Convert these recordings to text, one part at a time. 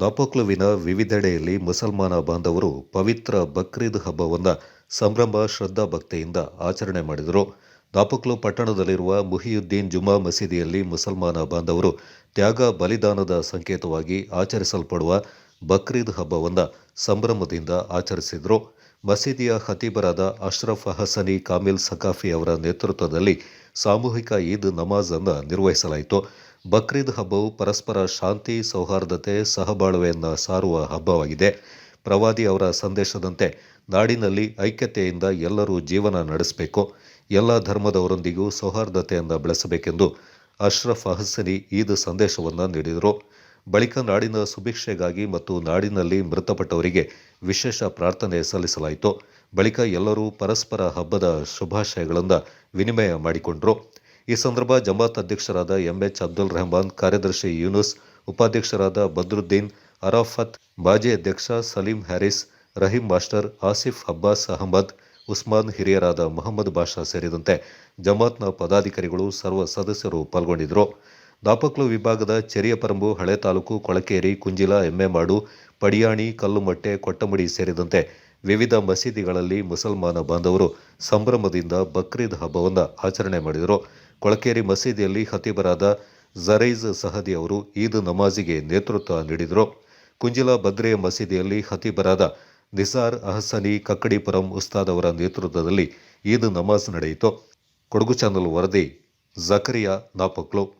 ನಾಪೋಕ್ಲುವಿನ ವಿವಿಧೆಡೆಯಲ್ಲಿ ಮುಸಲ್ಮಾನ ಬಾಂಧವರು ಪವಿತ್ರ ಬಕ್ರೀದ್ ಹಬ್ಬವನ್ನು ಸಂಭ್ರಮ, ಶ್ರದ್ಧಾ ಭಕ್ತಿಯಿಂದ ಆಚರಣೆ ಮಾಡಿದರು. ನಾಪೋಕ್ಲು ಪಟ್ಟಣದಲ್ಲಿರುವ ಮುಹಿಯುದ್ದೀನ್ ಜುಮಾ ಮಸೀದಿಯಲ್ಲಿ ಮುಸಲ್ಮಾನ ಬಾಂಧವರು ತ್ಯಾಗ ಬಲಿದಾನದ ಸಂಕೇತವಾಗಿ ಆಚರಿಸಲ್ಪಡುವ ಬಕ್ರೀದ್ ಹಬ್ಬವನ್ನು ಸಂಭ್ರಮದಿಂದ ಆಚರಿಸಿದರು. ಮಸೀದಿಯ ಖತೀಬರಾದ ಅಶ್ರಫ್ ಹಸನಿ ಕಾಮಿಲ್ ಸಕಾಫಿ ಅವರ ನೇತೃತ್ವದಲ್ಲಿ ಸಾಮೂಹಿಕ ಈದ್ ನಮಾಜ್ ಅನ್ನು ನಿರ್ವಹಿಸಲಾಯಿತು. ಬಕ್ರೀದ್ ಹಬ್ಬವು ಪರಸ್ಪರ ಶಾಂತಿ, ಸೌಹಾರ್ದತೆ, ಸಹಬಾಳ್ವೆಯನ್ನು ಸಾರುವ ಹಬ್ಬವಾಗಿದೆ. ಪ್ರವಾದಿ ಅವರ ಸಂದೇಶದಂತೆ ನಾಡಿನಲ್ಲಿ ಐಕ್ಯತೆಯಿಂದ ಎಲ್ಲರೂ ಜೀವನ ನಡೆಸಬೇಕು. ಎಲ್ಲ ಧರ್ಮದವರೊಂದಿಗೂ ಸೌಹಾರ್ದತೆಯನ್ನು ಬೆಳೆಸಬೇಕೆಂದು ಅಶ್ರಫ್ ಅಹಸನಿ ಈದ್ ಸಂದೇಶವನ್ನು ನೀಡಿದರು. ಬಳಿಕ ನಾಡಿನ ಸುಭಿಕ್ಷೆಗಾಗಿ ಮತ್ತು ನಾಡಿನಲ್ಲಿ ಮೃತಪಟ್ಟವರಿಗೆ ವಿಶೇಷ ಪ್ರಾರ್ಥನೆ ಸಲ್ಲಿಸಲಾಯಿತು. ಬಳಿಕ ಎಲ್ಲರೂ ಪರಸ್ಪರ ಹಬ್ಬದ ಶುಭಾಶಯಗಳನ್ನು ವಿನಿಮಯ ಮಾಡಿಕೊಂಡರು. ಈ ಸಂದರ್ಭ ಜಮಾತ್ ಅಧ್ಯಕ್ಷರಾದ ಎಂಎಚ್ ಅಬ್ದುಲ್ ರೆಹಮಾನ್, ಕಾರ್ಯದರ್ಶಿ ಯೂನುಸ್, ಉಪಾಧ್ಯಕ್ಷರಾದ ಬದ್ರುದ್ದೀನ್, ಅರಾಫತ್, ಮಾಜಿ ಅಧ್ಯಕ್ಷ ಸಲೀಂ ಹ್ಯಾರಿಸ್ ರಹೀಂ ಮಾಸ್ಟರ್ ಆಸಿಫ್ ಅಬ್ಬಾಸ್ ಅಹಮದ್, ಉಸ್ಮಾನ್ ಹಿರಿಯರಾದ ಮೊಹಮ್ಮದ್ ಬಾಷಾ ಸೇರಿದಂತೆ ಜಮಾತ್ನ ಪದಾಧಿಕಾರಿಗಳು ಸರ್ವ ಸದಸ್ಯರು ಪಾಲ್ಗೊಂಡಿದ್ದರು. ದಾಪಕ್ಲು ವಿಭಾಗದ ಚೆರಿಯಪರಂಬು ಹಳೆ ತಾಲೂಕು ಕೊಳಕೇರಿ, ಕುಂಜಿಲ, ಎಮ್ಮೆಮಾಡು, ಪಡಿಯಾಣಿ, ಕಲ್ಲುಮಟ್ಟೆ, ಕೊಟ್ಟಮುಡಿ ಸೇರಿದಂತೆ ವಿವಿಧ ಮಸೀದಿಗಳಲ್ಲಿ ಮುಸಲ್ಮಾನ ಬಾಂಧವರು ಸಂಭ್ರಮದಿಂದ ಬಕ್ರೀದ್ ಹಬ್ಬವನ್ನು ಆಚರಣೆ ಮಾಡಿದರು. ಕೊಳಕೇರಿ ಮಸೀದಿಯಲ್ಲಿ ಖತೀಬರಾದ ಜರೈಜ್ ಸಹದಿ ಅವರು ಈದ್ ನಮಾಜಿಗೆ ನೇತೃತ್ವ ನೀಡಿದರು. ಕುಂಜಿಲ ಭದ್ರೆಯ ಮಸೀದಿಯಲ್ಲಿ ಖತೀಬರಾದ ನಿಸಾರ್ ಅಹಸನಿ ಕಕ್ಕಡಿಪುರಂ ಉಸ್ತಾದ್ ಅವರ ನೇತೃತ್ವದಲ್ಲಿ ಈದ್ ನಮಾಜ್ ನಡೆಯಿತು. ಕೊಡಗು ಚಾನಲ್ ವರದಿ, ಜಕರಿಯಾ ನಾಪಕ್ಲು.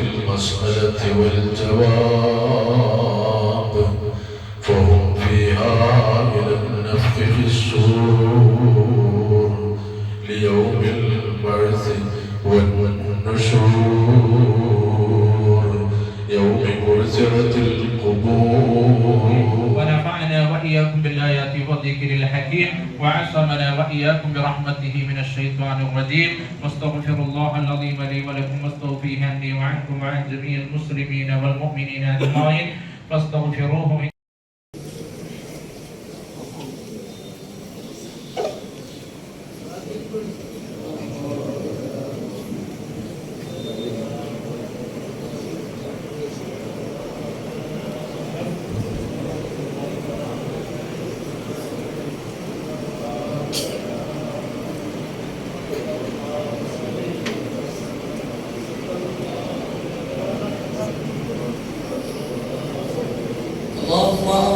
المسألة والجواب فهم فيها إلى النفخ في السور ليوم البعث والنشور والذكر الحكيم وعصمنا وإياكم برحمته من الشيطان الرجيم. واستغفر الله العظيم لي ولكم واستغفره عني وعنكم وعن جميع المسلمين والمؤمنين أجمعين. فاستغفروه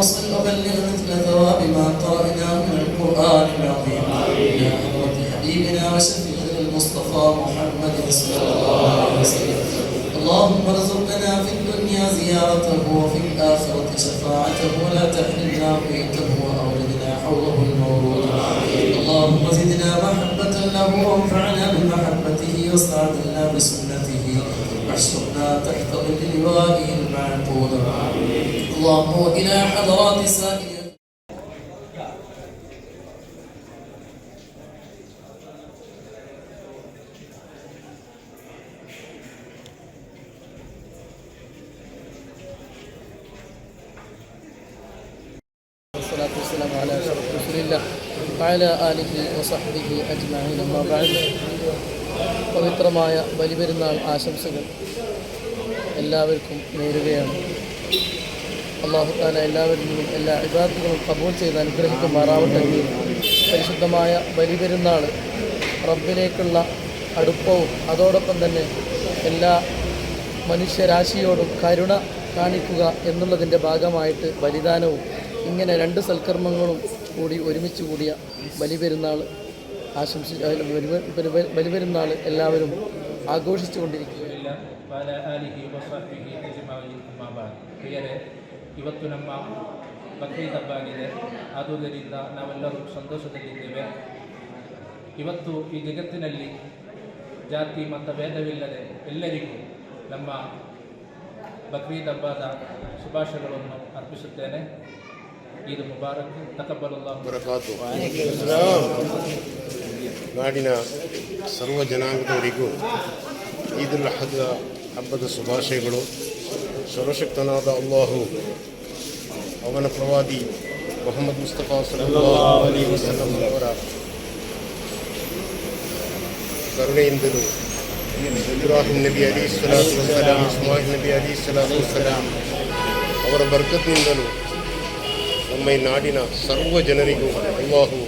اوصل وبلغ مثل ثواب ما قرأناه من القرآن العظيم. إلى حضرة حبيبنا وشفيعنا المصطفى محمد صلى الله عليه وسلم. اللهم ارزقنا في الدنيا زيارته وفي الآخرة شفاعته. ولا تحرمنا بيته وأولدنا حوله المورود اللهم زدنا محبة له وانفعنا بمحبته وسعدنا بسنته. واحشرنا تحت ظل لوائه المعقود اللهم وإلى حضرات سائر والصلاة والسلام على أشرف رسول الله وعلى آله وصحبه أجمعين أما بعد പവിത്രമായ ബലിപെരുന്നാൾ ആശംസകൾ എല്ലാവർക്കും നേരുകയാണ് അള്ളാഹു താല എല്ലാവരിലും എല്ലാ ഇബാദത്തുകളും കബൂൾ ചെയ്ത് അനുഗ്രഹിക്കുമാറാവട്ടെ. പരിശുദ്ധമായ ബലിപെരുന്നാൾ റബ്ബിലേക്കുള്ള അടുപ്പവും അതോടൊപ്പം തന്നെ എല്ലാ മനുഷ്യരാശിയോടും കരുണ കാണിക്കുക എന്നുള്ളതിന്റെ ഭാഗമായിട്ട് ബലിദാനവും ഇങ്ങനെ രണ്ട് സൽക്കർമ്മങ്ങളും കൂടി ഒരുമിച്ച് കൂടിയ ബലിപെരുന്നാൾ ആശംസി ബലിപെരുന്നാൾ എല്ലാവരും ആഘോഷിച്ചു ಇವತ್ತು ನಮ್ಮ ಬಕ್ರೀದ್ ಹಬ್ಬ ಆಗಿದೆ. ಆದುದರಿಂದ ನಾವೆಲ್ಲರೂ ಸಂತೋಷದಲ್ಲಿದ್ದೇವೆ. ಇವತ್ತು ಈ ಜಗತ್ತಿನಲ್ಲಿ ಜಾತಿ, ಮತ, ಭೇದವಿಲ್ಲದೆ ಎಲ್ಲರಿಗೂ ನಮ್ಮ ಬಕ್ರೀದ್ ಹಬ್ಬದ ಶುಭಾಶಯಗಳನ್ನು ಅರ್ಪಿಸುತ್ತೇನೆ. ಇದು ಮುಬಾರಕ್. ತಕಬ್ಬಲುಲ್ಲಾ ನಾಡಿನ ಸರ್ವ ಜನಾಂಗದವರಿಗೂ ಈದ್ ಹಬ್ಬದ ಶುಭಾಶಯಗಳು. ಸರ್ವಶಕ್ತನಾದ ಅಲ್ಲಾಹು ಅವನ ಪ್ರವಾದಿ ಮೊಹಮ್ಮದ್ ಮುಸ್ತಫಾ ಸಲ್ಲಲ್ಲಾಹು ಅಲೈಹಿ ವಸಲ್ಲಂ ಅವರ ಕರುಣೆಯಿಂದಲೂ ಇಬ್ರಾಹಿಂ ನಬಿ ಅಲಿ ಸಲಾತು ವಸಲಾಂ ಇಸ್ಮಾಯಿಲ್ ನಬಿ ಅಲಿ ಸಲಾತು ವಸಲಾಂ ಅವರ ಬರ್ಕತ್ನಿಂದಲೂ ನಮ್ಮ ಈ ನಾಡಿನ ಸರ್ವ ಜನರಿಗೂ ಅಲ್ಲಾಹು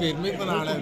പെരുമ ഇപ്പൊ നാളെ